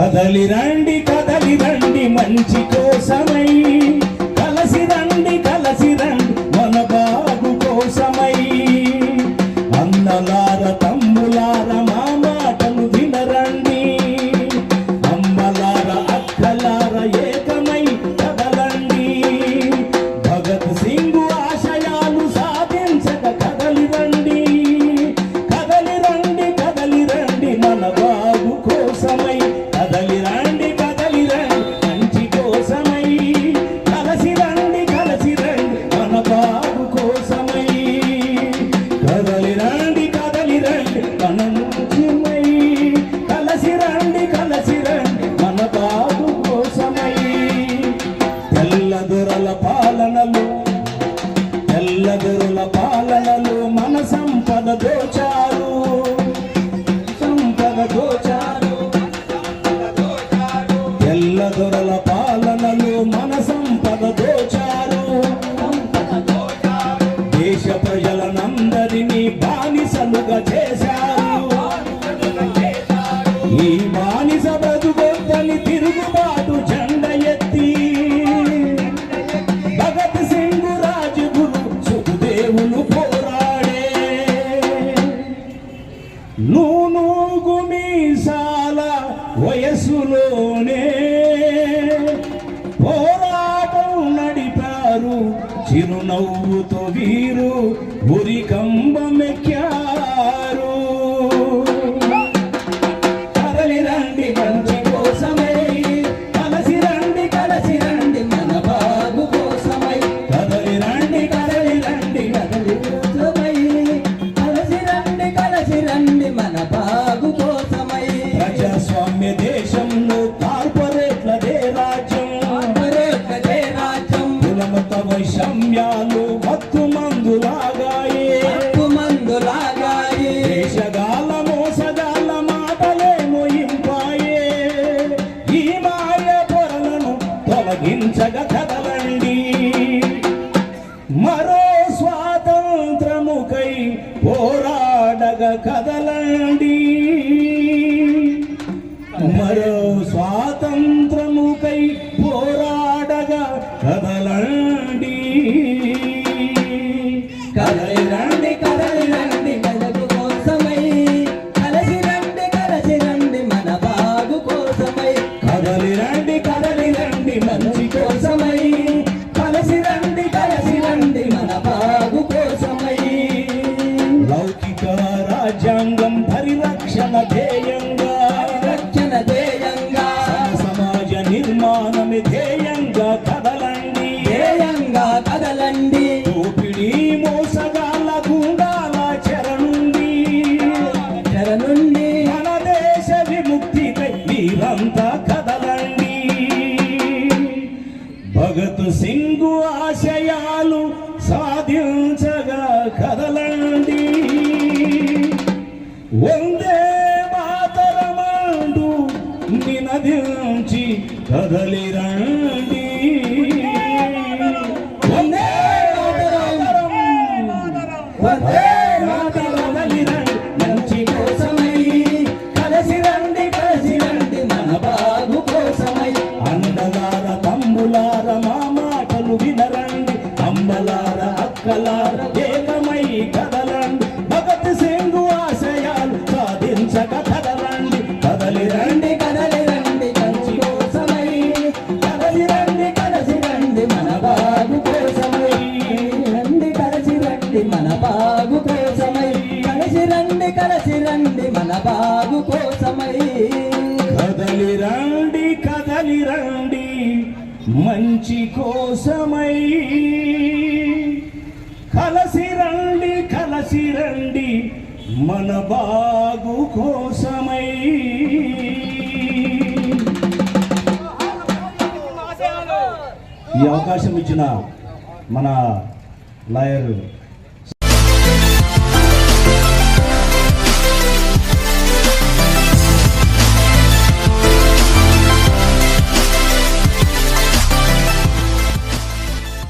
కదలి రండి కదలి రండి మంచి కోసమై. కలసి రండి కలసి రండి బానిస బ్రతుకొద్దని తిరుగుబాటు జెండ ఎత్తి. భగత్ సింగ్ రాజగురు సుఖదేవులు పోరాడే. నూనూగు మీసాల వయస్సులోనే పోరాటం నడిపారు చిరునవ్వుతో వీరు ఉరికంబమెక్కి కదలండి. మరో స్వాతంత్రముకై పోరాడగా కదలండి. కదలండి కదలండి మనకు కోసమై. కలసి రండి మన బాగు కోసమై. కదలి రండి మంచి కోసం ధ్యేయంగా రక్షణ ధ్యేయంగా సమాజ నిర్మాణమే ధ్యేయంగా కదలండి. ధ్యేయంగా కదలండి. దోపిడి మోసగాళ్ళ గుండాల చెరనుండి. చెరనుండి. మన దేశ విముక్తికై మీరంతా కదలండి. భగత్ సింగు ఆశయాలు సాధించగా కదలండి. ಕದಲಿರಣ కోసమై కదలి రండి కదలి రండి మంచి కోసమై. కలసి రండి కలసి రండి మన బాగు కోసమై. ఈ అవకాశం ఇచ్చిన మన లాయర్